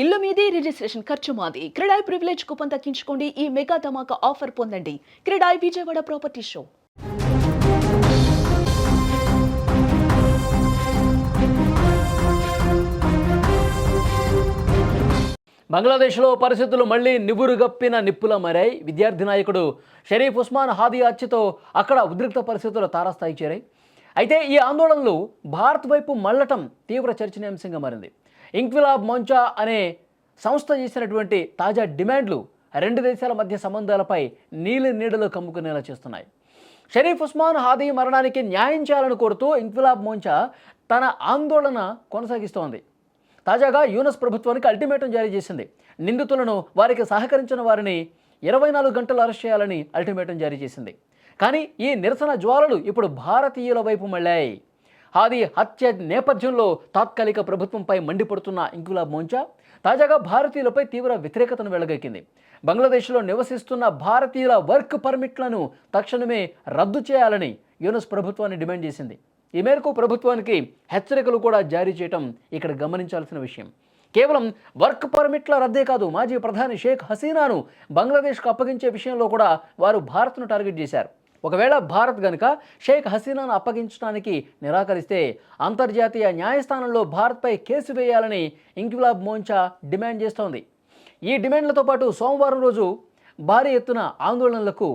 ఇల్లు మీది రిజిస్ట్రేషన్ ఖర్చు మాది. క్రెడాయ్ ప్రివిలేజ్ కూపన్ తగ్గించుకోండి ఈ మెగా ధమాకా ఆఫర్ పొందండి. CREDAI Vijayawada property show. బంగ్లాదేశ్లో పరిస్థితులు మళ్ళీ నిబురుగప్పిన నిప్పుల మరాయి విద్యార్థి నాయకుడు షరీఫ్ ఉస్మాన్ హాదీ హత్యతో అక్కడ ఉద్రిక్త పరిస్థితులు తారాస్థాయి చేరాయి. అయితే ఈ ఆందోళనలు భారత్ వైపు మళ్ళటం తీవ్ర చర్చనీయాంశంగా మారింది. ఇంక్విలాబ్ మోంచా అనే సంస్థ చేసినటువంటి తాజా డిమాండ్లు రెండు దేశాల మధ్య సంబంధాలపై నీలి నీడలు కమ్ముకునేలా చేస్తున్నాయి. షరీఫ్ ఉస్మాన్ హాదీ మరణానికి న్యాయం చేయాలని కోరుతూ ఇంక్విలాబ్ మోంచా తన ఆందోళన కొనసాగిస్తోంది. తాజాగా యూనస్ ప్రభుత్వానికి అల్టిమేటం జారీ చేసింది. నిందితులను వారికి సహకరించిన వారిని ఇరవై నాలుగు గంటలు అరెస్ట్ చేయాలని అల్టిమేటం జారీ చేసింది. కానీ ఈ నిరసన జ్వాలలు ఇప్పుడు భారతీయుల వైపు మళ్ళాయి. హాది హత్య నేపథ్యంలో తాత్కాలిక ప్రభుత్వంపై మండిపడుతున్న ఇంకులాబ్ మోంచా తాజాగా భారతీయులపై తీవ్ర వ్యతిరేకతను వెళ్ళగక్కింది బంగ్లాదేశ్లో నివసిస్తున్న భారతీయుల వర్క్ పర్మిట్లను తక్షణమే రద్దు చేయాలని యూనస్ ప్రభుత్వాన్ని డిమాండ్ చేసింది. ఈ మేరకు ప్రభుత్వానికి హెచ్చరికలు కూడా జారీ చేయటం ఇక్కడ గమనించాల్సిన విషయం. కేవలం వర్క్ పర్మిట్ల రద్దే కాదు మాజీ ప్రధాని షేక్ హసీనాను బంగ్లాదేశ్కు అప్పగించే విషయంలో కూడా వారు భారత్ను టార్గెట్ చేశారు. ఒకవేళ భారత్ గనుక షేక్ హసీనాను అప్పగించడానికి నిరాకరిస్తే అంతర్జాతీయ న్యాయస్థానంలో భారత్పై కేసు వేయాలని ఇంక్విలాబ్ మోంచా డిమాండ్ చేస్తోంది. ఈ డిమాండ్లతో పాటు సోమవారం రోజు భారీ ఎత్తున ఆందోళనలకు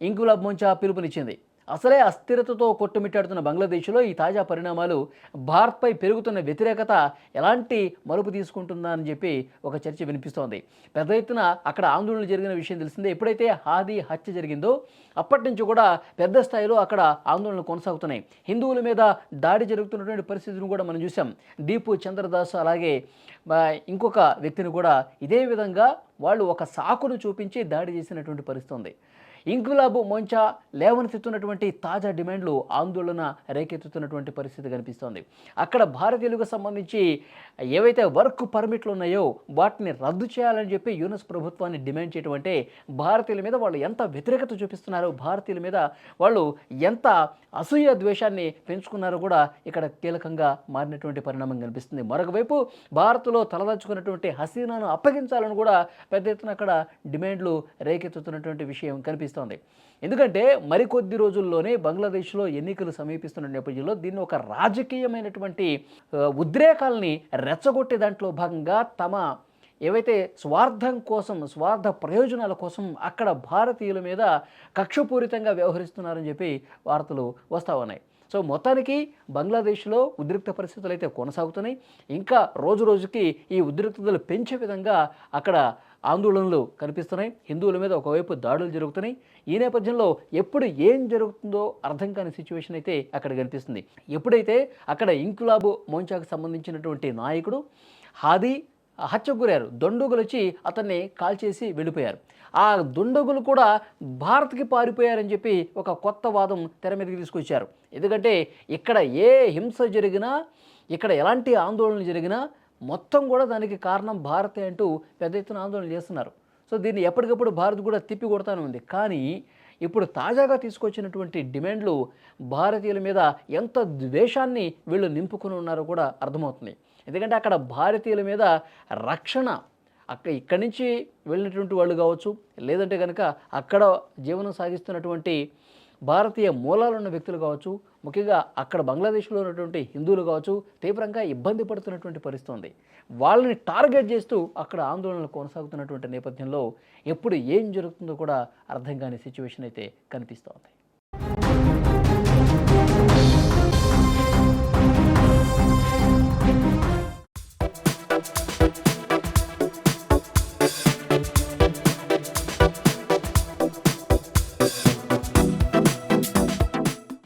ఇంక్విలాబ్ మోంచా పిలుపునిచ్చింది. అసలే అస్థిరతతో కొట్టుమిట్టాడుతున్న బంగ్లాదేశ్లో ఈ తాజా పరిణామాలు భారత్పై పెరుగుతున్న వ్యతిరేకత ఎలాంటి మలుపు తీసుకుంటుందా అని చెప్పి ఒక చర్చ వినిపిస్తోంది. పెద్ద ఎత్తున అక్కడ ఆందోళనలు జరిగిన విషయం తెలిసిందే. ఎప్పుడైతే హాదీ హత్య జరిగిందో అప్పటి నుంచి కూడా పెద్ద స్థాయిలో అక్కడ ఆందోళనలు కొనసాగుతున్నాయి. హిందువుల మీద దాడి జరుగుతున్నటువంటి పరిస్థితిని కూడా మనం చూసాం దీపు చంద్రదాస్ అలాగే ఇంకొక వ్యక్తిని కూడా ఇదే విధంగా వాళ్ళు ఒక సాకును చూపించి దాడి చేసినటువంటి పరిస్థితి ఉంది ఇంకులాబు మొంచా లేవనెత్తుతున్నటువంటి తాజా డిమాండ్లు ఆందోళన రేకెత్తుతున్నటువంటి పరిస్థితి కనిపిస్తోంది. అక్కడ భారతీయులకు సంబంధించి ఏవైతే వర్క్ పర్మిట్లు ఉన్నాయో వాటిని రద్దు చేయాలని చెప్పి యూనస్ ప్రభుత్వాన్ని డిమాండ్ చేయడం అంటే భారతీయుల మీద వాళ్ళు ఎంత వ్యతిరేకత చూపిస్తున్నారో భారతీయుల మీద వాళ్ళు ఎంత అసూయ ద్వేషాన్ని పెంచుకున్నారో కూడా ఇక్కడ కీలకంగా మారినటువంటి పరిణామం కనిపిస్తుంది. మరొక వైపు భారత్లో తలదాచుకున్నటువంటి హసీనాను అప్పగించాలని కూడా పెద్ద ఎత్తున అక్కడ డిమాండ్లు రేకెత్తుతున్నటువంటి విషయం కనిపిస్తోంది. ఎందుకంటే మరికొద్ది రోజుల్లోనే బంగ్లాదేశ్లో ఎన్నికలు సమీపిస్తున్న నేపథ్యంలో దీన్ని ఒక రాజకీయమైనటువంటి ఉద్రేకాల్ని రెచ్చగొట్టే దాంట్లో భాగంగా తమ ఏవైతే స్వార్థం కోసం స్వార్థ ప్రయోజనాల కోసం అక్కడ భారతీయుల మీద కక్షపూరితంగా వ్యవహరిస్తున్నారని చెప్పి వార్తలు వస్తూ ఉన్నాయి. సో మొత్తానికి బంగ్లాదేశ్లో ఉద్రిక్త పరిస్థితులు అయితే కొనసాగుతున్నాయి. ఇంకా రోజు రోజుకి ఈ ఉద్రిక్తతలు పెంచే విధంగా అక్కడ ఆందోళనలు కనిపిస్తున్నాయి. హిందువుల మీద ఒకవైపు దాడులు జరుగుతున్నాయి. ఈ నేపథ్యంలో ఎప్పుడు ఏం జరుగుతుందో అర్థం కాని సిచ్యువేషన్ అయితే అక్కడ కనిపిస్తుంది. ఎప్పుడైతే అక్కడ ఇంకులాబు మోంచాకు సంబంధించినటువంటి నాయకుడు హాదీ హత్యకు గురారు దొండుగులు వచ్చి అతన్ని కాల్చేసి వెళ్ళిపోయారు. ఆ దుండగులు కూడా భారత్కి పారిపోయారని చెప్పి ఒక కొత్త వాదం తెర మీదకి తీసుకొచ్చారు. ఎందుకంటే ఇక్కడ ఏ హింస జరిగినా ఇక్కడ ఎలాంటి ఆందోళనలు జరిగినా మొత్తం కూడా దానికి కారణం భారతే అంటూ పెద్ద ఎత్తున ఆందోళన చేస్తున్నారు. సో దీన్ని ఎప్పటికప్పుడు భారత్ కూడా తిప్పి కొడతానే ఉంది. కానీ ఇప్పుడు తాజాగా తీసుకొచ్చినటువంటి డిమాండ్లు భారతీయుల మీద ఎంత ద్వేషాన్ని వీళ్ళు నింపుకుని ఉన్నారో కూడా అర్థమవుతుంది. ఎందుకంటే అక్కడ భారతీయుల మీద రక్షణ అక్కడ ఇక్కడి నుంచి వెళ్ళినటువంటి వాళ్ళు కావచ్చు లేదంటే కనుక అక్కడ జీవనం సాగిస్తున్నటువంటి భారతీయ మూలాలు ఉన్న వ్యక్తులు కావచ్చు ముఖ్యంగా అక్కడ బంగ్లాదేశ్లో ఉన్నటువంటి హిందువులు కావచ్చు తీవ్రంగా ఇబ్బంది పడుతున్నటువంటి పరిస్థితి ఉంది. వాళ్ళని టార్గెట్ చేస్తూ అక్కడ ఆందోళనలు కొనసాగుతున్నటువంటి నేపథ్యంలో ఎప్పుడు ఏం జరుగుతుందో కూడా అర్థం కాని సిచ్యువేషన్ అయితే కనిపిస్తోంది